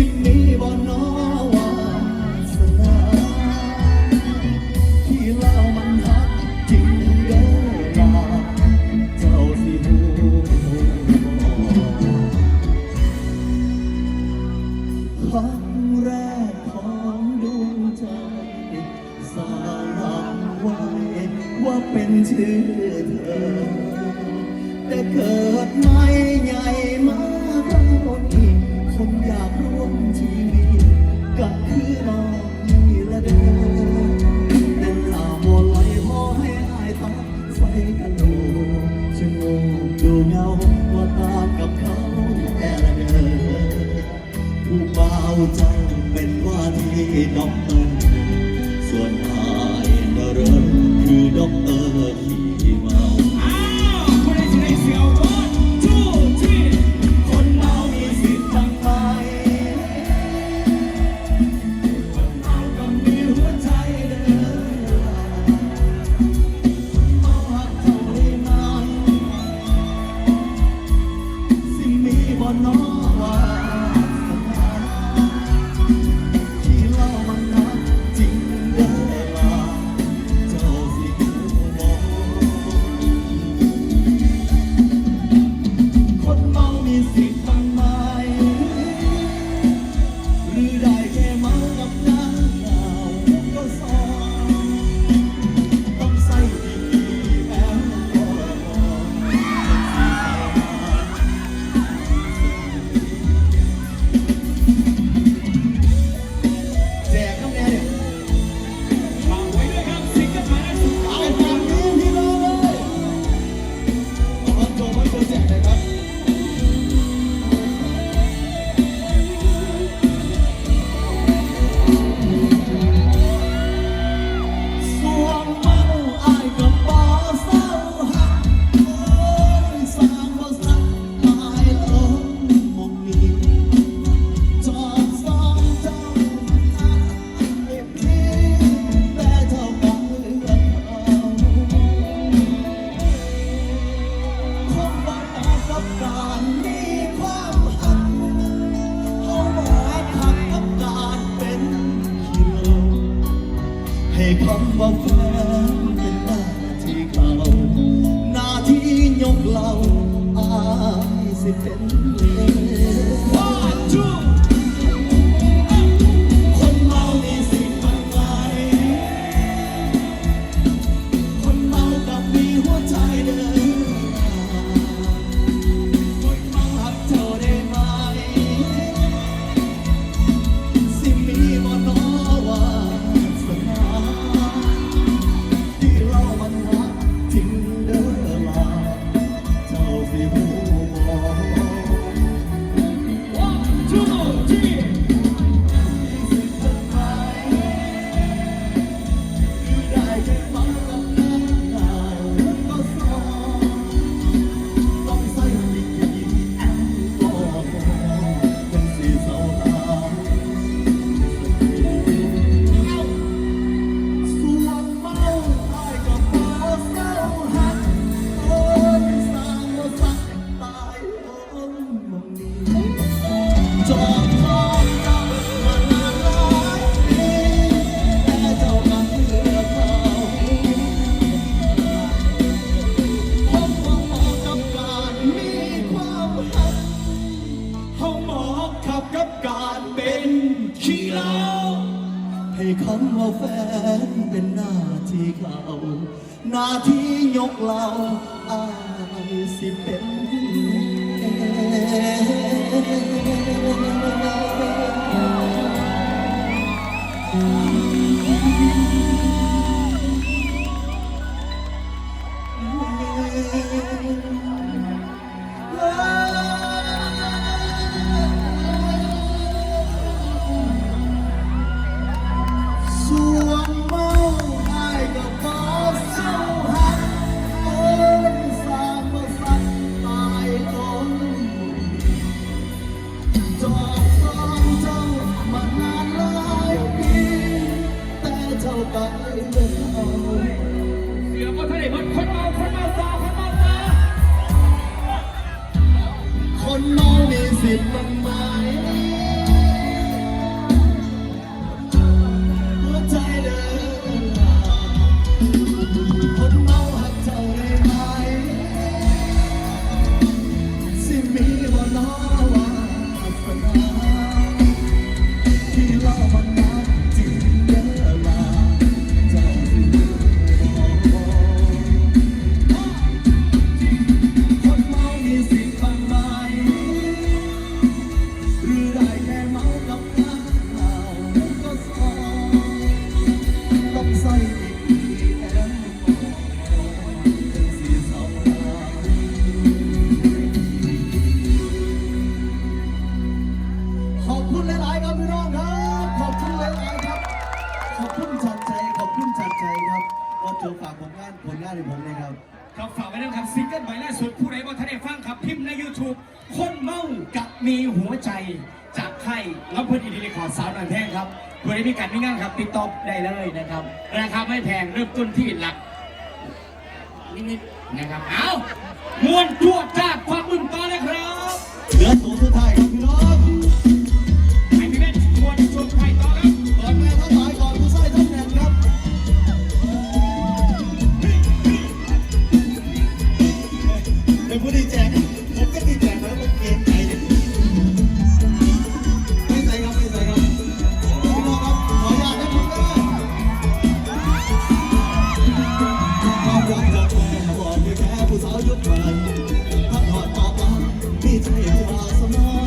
สิมีบ่นวาสนาที่เล่ามันฮักจริงเด้อลาเจ้าสิฮู้ฮักแรกของดวงใจสารังไว้ว่าเป็นชื่อเธอแต่เกิดไม่ใหญ่มาเท่าที่ ผมอยากร่วมชีวิกับคือน้อนี่ละเด้อเป็นาบ่ไหลพอให้อายตาใส่กันโลชะงงดูเงาว่าตากับเขาแอ่ละเด้อผู้เบาจังเป็นว่าที่ด็อกเตอร์ส่วนอายเดอเรอคือด็อกเตอร์ 盼望 หน้าที่ยกเราอายสิเป็นเอ งนขอผมนะครับ ครัฝากไว้ด้วยครับซิงเกิลใหม่ล่าสุดผู้ใดบ่ทันได้ฟังครับพิมพ์ใน YouTube คนเมากับมีหัวใจจากไครแล้วเพื่อนอินดีเลขอสาวนันแท่งครับผู้ใดมีการมีงานครับติดต่อได้เลยนะครับ ราคาไม่แพงเริ่มต้นที่หลักนิดๆนะครับ เอามวนจวดจ้าควัก สมอ